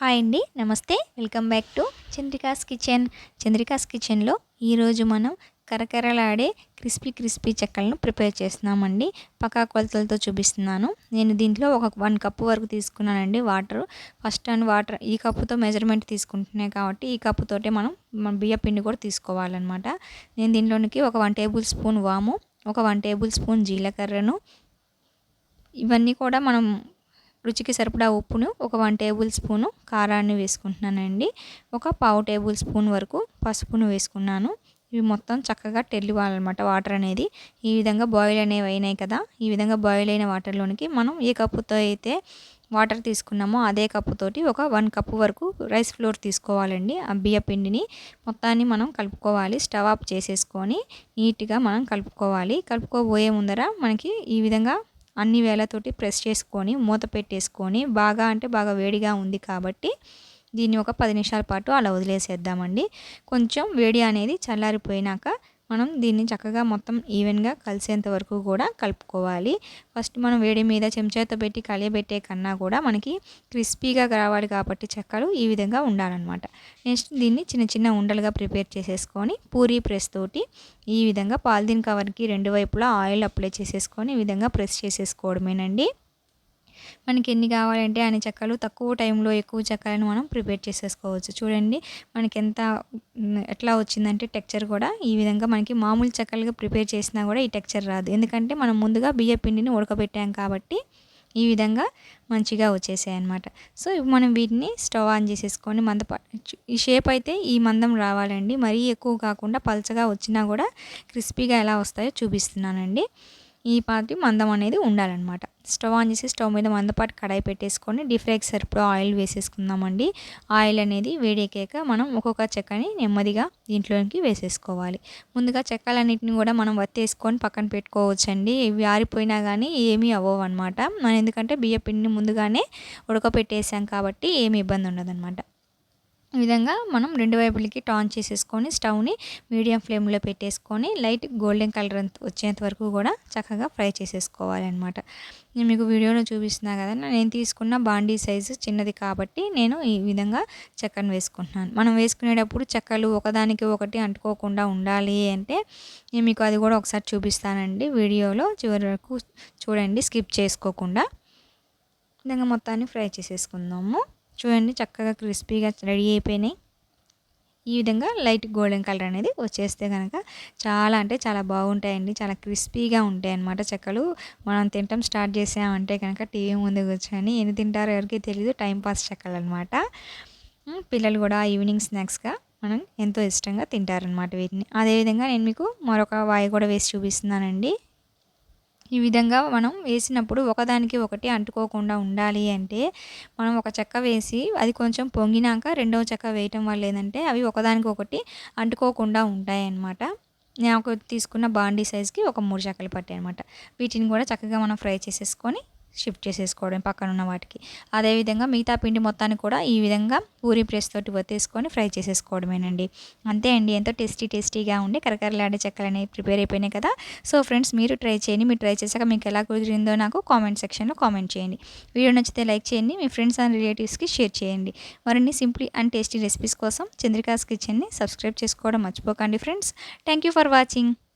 Hi అండి నమస్తే. Welcome back to Chandrika's kitchen. Chandrika's కిచెన్లో ఈరోజు మనం కరకరలాడే క్రిస్పీ క్రిస్పీ చెక్కలను ప్రిపేర్ చేస్తున్నామండి. పక్కా కొలతలతో చూపిస్తున్నాను. నేను దీంట్లో ఒక వన్ కప్పు వరకు తీసుకున్నానండి వాటర్. ఫస్ట్ అండ్ వాటర్ ఈ కప్పుతో మెజర్మెంట్ తీసుకుంటున్నాయి కాబట్టి ఈ కప్పుతోటే మనం మన బియ్య పిండి కూడా తీసుకోవాలన్నమాట. నేను దీంట్లోనికి ఒక వన్ టేబుల్ స్పూన్ వాము ఒక వన్ టేబుల్ స్పూన్ జీలకర్రను. ఇవన్నీ కూడా మనం రుచికి సరిపడా ఉప్పును ఒక వన్ టేబుల్ స్పూను కారాన్ని వేసుకుంటున్నానండి. ఒక పావు టేబుల్ స్పూన్ వరకు పసుపును వేసుకున్నాను. ఇవి మొత్తం చక్కగా టెల్లివ్వాలన్నమాట వాటర్ అనేది. ఈ విధంగా బాయిల్ అనేవి అయినాయి కదా ఈ విధంగా బాయిల్ అయిన వాటర్లోనికి మనం ఏ కప్పుతో అయితే వాటర్ తీసుకున్నామో అదే కప్పుతోటి ఒక వన్ కప్పు వరకు రైస్ ఫ్లోర్ తీసుకోవాలండి. ఆ బియ్య పిండిని మొత్తాన్ని మనం కలుపుకోవాలి. స్టవ్ ఆఫ్ చేసేసుకొని నీట్గా మనం కలుపుకోవాలి. కలుపుకోబోయే ముందర మనకి ఈ విధంగా అన్ని వేలతోటి ప్రెస్ చేసుకొని మూత పెట్టేసుకొని బాగా అంటే బాగా వేడిగా ఉంది కాబట్టి దీన్ని ఒక పది నిమిషాల పాటు అలా వదిలేసేద్దామండి. కొంచెం వేడి అనేది చల్లారిపోయినాక మనం దీన్ని చక్కగా మొత్తం ఈవెన్గా కలిసేంత వరకు కూడా కలుపుకోవాలి. ఫస్ట్ మనం వేడి మీద చెంచాతో పెట్టి కలియబెట్టే కన్నా కూడా మనకి క్రిస్పీగా రావాలి కాబట్టి చెక్కలు ఈ విధంగా ఉండాలన్నమాట. నెక్స్ట్ దీన్ని చిన్న చిన్న ఉండలుగా ప్రిపేర్ చేసేసుకొని పూరీ ప్రెస్ తోటి ఈ విధంగా పాలిథిన్ కవర్కి రెండు వైపులా ఆయిల్ అప్లై చేసేసుకొని ఈ విధంగా ప్రెస్ చేసేసుకోవడమేనండి. మనకి ఎన్ని కావాలంటే అన్ని చెక్కలు తక్కువ టైంలో ఎక్కువ చెక్కలను మనం ప్రిపేర్ చేసేసుకోవచ్చు. చూడండి మనకి ఎంత ఎట్లా వచ్చిందంటే టెక్చర్ కూడా ఈ విధంగా మనకి మామూలు చెక్కలుగా ప్రిపేర్ చేసినా కూడా ఈ టెక్చర్ రాదు. ఎందుకంటే మనం ముందుగా బియ్య పిండిని ఉడకబెట్టాం కాబట్టి ఈ విధంగా మంచిగా వచ్చేసాయి అనమాట సో మనం వీటిని స్టవ్ ఆన్ చేసేసుకొని మంద ఈ షేప్ అయితే ఈ మందం రావాలండి. మరీ ఎక్కువ కాకుండా పలచగా వచ్చినా కూడా క్రిస్పీగా ఎలా వస్తాయో చూపిస్తున్నానండి. ఈ పాటి మందం అనేది ఉండాలన్నమాట. స్టవ్ ఆన్ చేసి స్టవ్ మీద మందపాటి కడాయి పెట్టేసుకొని డీప్ ఫ్రైకి సరిపడా ఆయిల్ వేసేసుకుందామండి. ఆయిల్ అనేది వేడెక్కాక మనం ఒక్కొక్క చెక్కని నెమ్మదిగా దీంట్లోకి వేసేసుకోవాలి. ముందుగా చెక్కలన్నింటిని కూడా మనం వత్తేసుకొని పక్కన పెట్టుకోవచ్చండి. ఇవి ఆరిపోయినా కానీ ఏమీ అవ్వవు అనమాట మనం ఎందుకంటే బియ్య పిండిని ముందుగానే ఉడకపెట్టేసాం కాబట్టి ఏమి ఇబ్బంది ఉండదన్నమాట. ఈ విధంగా మనం రెండు వైపులకి టాన్ చేసేసుకొని స్టవ్ని మీడియం ఫ్లేమ్లో పెట్టేసుకొని లైట్ గోల్డెన్ కలర్ వచ్చేంత వరకు కూడా చక్కగా ఫ్రై చేసేసుకోవాలన్నమాట. నేను మీకు వీడియోలో చూపిస్తున్నా కదా నేను తీసుకున్న బాండీ సైజు చిన్నది కాబట్టి నేను ఈ విధంగా చెక్కను వేసుకుంటున్నాను. మనం వేసుకునేటప్పుడు చెక్కలు ఒకదానికి ఒకటి అంటుకోకుండా ఉండాలి అంటే నేను మీకు అది కూడా ఒకసారి చూపిస్తానండి వీడియోలో. చివరి వరకు చూడండి స్కిప్ చేసుకోకుండా. విధంగా మొత్తాన్ని ఫ్రై చేసేసుకుందాము. చూడండి చక్కగా క్రిస్పీగా రెడీ అయిపోయినాయి. ఈ విధంగా లైట్ గోల్డెన్ కలర్ అనేది వచ్చేస్తే కనుక చాలా అంటే చాలా బాగుంటాయండి. చాలా క్రిస్పీగా ఉంటాయి అన్నమాట చెక్కలు. మనం తినటం స్టార్ట్ చేసామంటే కనుక టీవీ ముందు కూర్చొని ఎన్ని తింటారో ఎవరికి తెలియదు టైంపాస్ చెక్కలు అనమాట పిల్లలు కూడా ఈవినింగ్ స్నాక్స్గా మనం ఎంతో ఇష్టంగా తింటారనమాట వీటిని. అదేవిధంగా నేను మీకు మరొక వాయి కూడా వేసి చూపిస్తున్నానండి. ఈ విధంగా మనం వేసినప్పుడు ఒకదానికి ఒకటి అంటుకోకుండా ఉండాలి అంటే మనం ఒక చెక్క వేసి అది కొంచెం పొంగినాక రెండవ చెక్క వేయటం వల్ల ఏంటంటే అవి ఒకదానికి ఒకటి అంటుకోకుండా ఉంటాయి అన్నమాట నాకు తీసుకున్న బాండీ సైజ్కి ఒక మూడు చెక్కలు పట్టాయి అనమాట వీటిని కూడా చక్కగా మనం ఫ్రై చేసేసుకొని షిఫ్ట్ చేసేసుకోవడం పక్కన ఉన్న వాటికి. అదేవిధంగా మిగతా పిండి మొత్తాన్ని కూడా ఈ విధంగా పూరి ప్రెస్ తోటి వత్తేసుకొని ఫ్రై చేసేసుకోవడమేనండి. అంతే అండి. ఎంతో టేస్టీ టేస్టీగా ఉండి కరకరలాడే చెక్కలు అనేవి ప్రిపేర్ అయిపోయినాయి కదా. సో ఫ్రెండ్స్ మీరు ట్రై చేయండి. మీరు ట్రై చేశాక మీకు ఎలా కుదిరిందో నాకు కామెంట్ సెక్షన్లో కామెంట్ చేయండి. వీడియో నచ్చితే లైక్ చేయండి. మీ ఫ్రెండ్స్ అండ్ రిలేటివ్స్కి షేర్ చేయండి. మరిన్ని సింప్లీ అండ్ టేస్టీ రెసిపీస్ కోసం చంద్రికాస్ కిచెన్ని సబ్స్క్రైబ్ చేసుకోవడం మర్చిపోకండి friends. Thank you for watching.